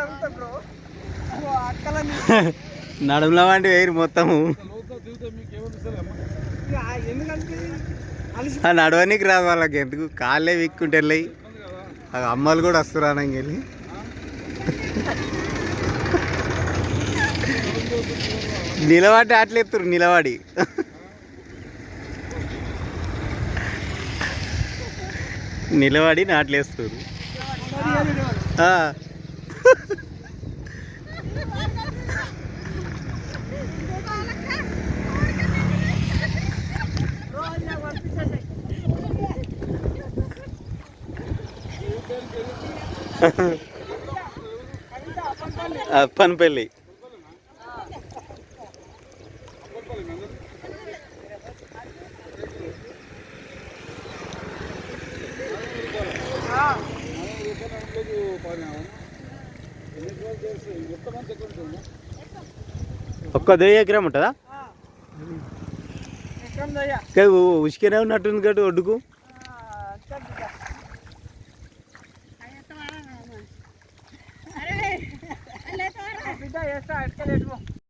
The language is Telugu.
నడుముల వంటి వేరు మొత్తము. నడవనికి రాదు వాళ్ళకి ఎందుకు? కాళ్ళే విక్కుంటే వెళ్ళి అమ్మలు కూడా వస్తారు అనకి వెళ్ళి. నిలబడి. అట్లెత్తురు నిలబడి నిలబడి. నాట్లేస్తారు ఆ. అప్పనపల్లి ఒక్క దొయ్య ఎకరం ఉంటుందా? ఉసుకనే ఉన్నట్టుంది కట్టు ఒడ్డుకు. بداية ساعة كلمه